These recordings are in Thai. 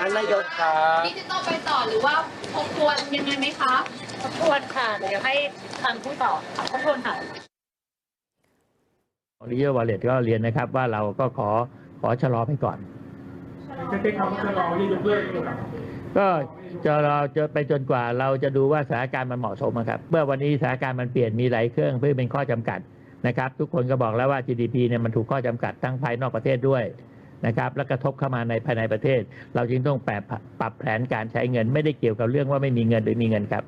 ท่านนายกครับดิจิตอลไปต่อหรือว่าทบทวนยังไงไหมคะทบทวนค่ะเดี๋ยวให้ทางผู้ต่อค่ะทบทวนค่ะดิจิทัลวอลเล็ตก็เรียนนะครับว่าเราก็ขอขอชะลอไปก่อนจะใช้คำว่าชะลอไม่ได้ยกเลิกหรอกครับก็จะเราจะไปจนกว่าเราจะดูว่าสถานการณ์มันเหมาะสมอะครับ เมื่อวันนี้สถานการณ์มันเปลี่ยนมีหลายเครื่องเพื่อเป็นข้อจำกัดนะครับ ทุกคนก็บอกแล้วว่า GDP เนี่ยมันถูกข้อจำกัดทั้งภายนอกประเทศด้วย นะครับและกระทบเข้ามาในภายในประเทศ เราจึงต้องปรับปรับแผนการใช้เงิน ไม่ได้เกี่ยวกับเรื่องว่าไม่มีเงินหรือมีเงินครับ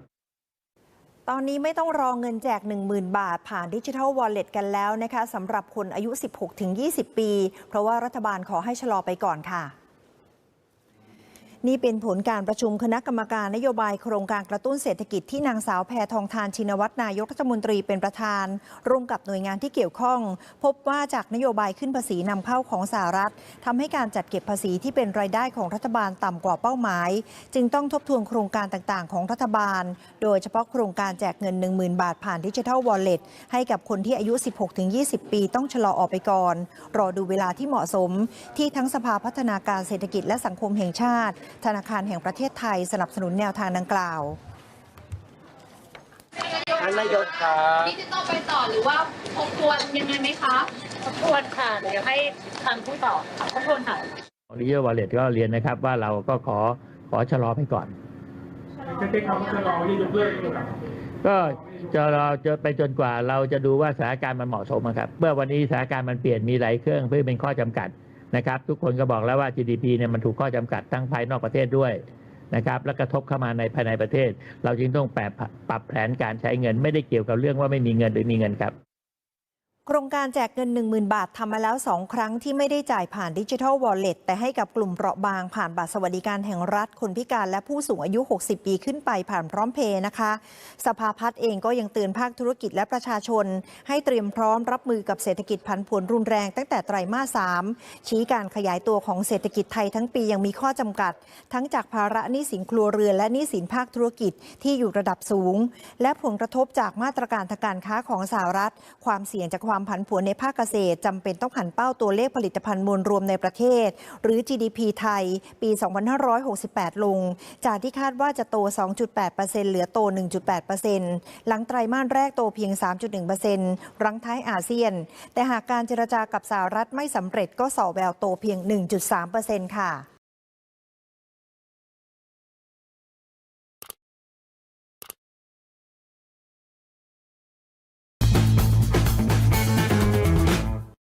ตอนนี้ไม่ต้องรอเงินแจก 10,000 บาท ผ่านดิจิทัลวอลเล็ตกันแล้วนะคะสำหรับคนอายุ 16-20 ปี เพราะว่ารัฐบาลขอให้ชะลอไปก่อนค่ะ นี่เป็นผลการประชุมคณะกรรมการนโยบายโครงการกระตุ้นเศรษฐกิจที่นางสาวแพทองทานชินวัตรนายกรัฐมนตรีเป็นประธาน ร่วมกับหน่วยงานที่เกี่ยวข้อง พบว่าจากนโยบายขึ้นภาษีนำเข้าของสหรัฐทำให้การจัดเก็บภาษีที่เป็นรายได้ของรัฐบาลต่ำกว่าเป้าหมาย จึงต้องทบทวนโครงการต่างๆ ของรัฐบาล โดยเฉพาะโครงการแจกเงิน 10,000 บาทผ่านดิจิทัลวอลเล็ตให้กับคนที่อายุ 16-20 ปีต้องชะลอออกไปก่อน รอดูเวลาที่เหมาะสม ที่ทั้งสภาพัฒนาการเศรษฐกิจและสังคมแห่งชาติธนาคารแห่งประเทศไทยสนับสนุนแนวทางดังกล่าว ท่านนายกครับดิจิตอลไปต่อหรือว่าทบทวนยังไงไหมคะทบทวนค่ะเดี๋ยวให้ทางผู้ต่อค่ะทบทวนค่ะดิจิทัลวอลเล็ตก็เรียนนะครับว่าเราก็ขอขอชะลอไปก่อน จะใช้คำว่าชะลอไม่ได้ยกเลิกหรอกครับก็จะเราจะไปจนกว่าเราจะดูว่าสถานการณ์มันเหมาะสมอะครับ เมื่อวันนี้สถานการณ์มันเปลี่ยนมีหลายเครื่องเพื่อเป็นข้อจำกัด นะครับ ทุกคนก็บอกแล้วว่า GDP เนี่ยมันถูกข้อจำกัดทั้งภายนอกประเทศด้วยนะครับและกระทบเข้ามาในภายในประเทศ เราจึงต้องปรับปรับแผนการใช้เงินไม่ได้เกี่ยวกับเรื่องว่าไม่มีเงินหรือมีเงินครับ ครงการแจกเงิน 10,000 บาททำมาแล้ว 2 ครั้งที่ไม่ได้จ่ายผ่านดิจิทัลวอลเล็ตแต่ให้กับกลุ่มเปราะบางผ่านบัตรสวัสดิการแห่งรัฐ คนพิการและผู้สูงอายุ 60 ปีขึ้นไปผ่านพร้อมเพย์นะคะ สภาพัฒน์เองก็ยังเตือนภาคธุรกิจและประชาชน ให้เตรียมพร้อมรับมือกับเศรษฐกิจผันผวนรุนแรงตั้งแต่ไตรมาส 3 ชี้การขยายตัวของเศรษฐกิจไทยทั้งปียังมีข้อจำกัด ทั้งจากภาระหนี้สินครัวเรือนและหนี้สินภาคธุรกิจที่อยู่ระดับสูง และผลกระทบจากมาตรการทางการค้าของสหรัฐ ความเสี่ยงจากความความผันผวนในภาคเกษตรจำเป็นต้องหันเป้าตัวเลขผลิตภัณฑ์มวลรวมในประเทศ หรือ GDP ไทย ปี 2568 ลง จากที่คาดว่าจะโต 2.8%เหลือโต 1.8%หลังไตรมาสแรกโตเพียง 3.1%รั้งท้ายอาเซียน แต่หากการเจรจากับสหรัฐไม่สำเร็จก็ส่อแววโตเพียง 1.3%ค่ะ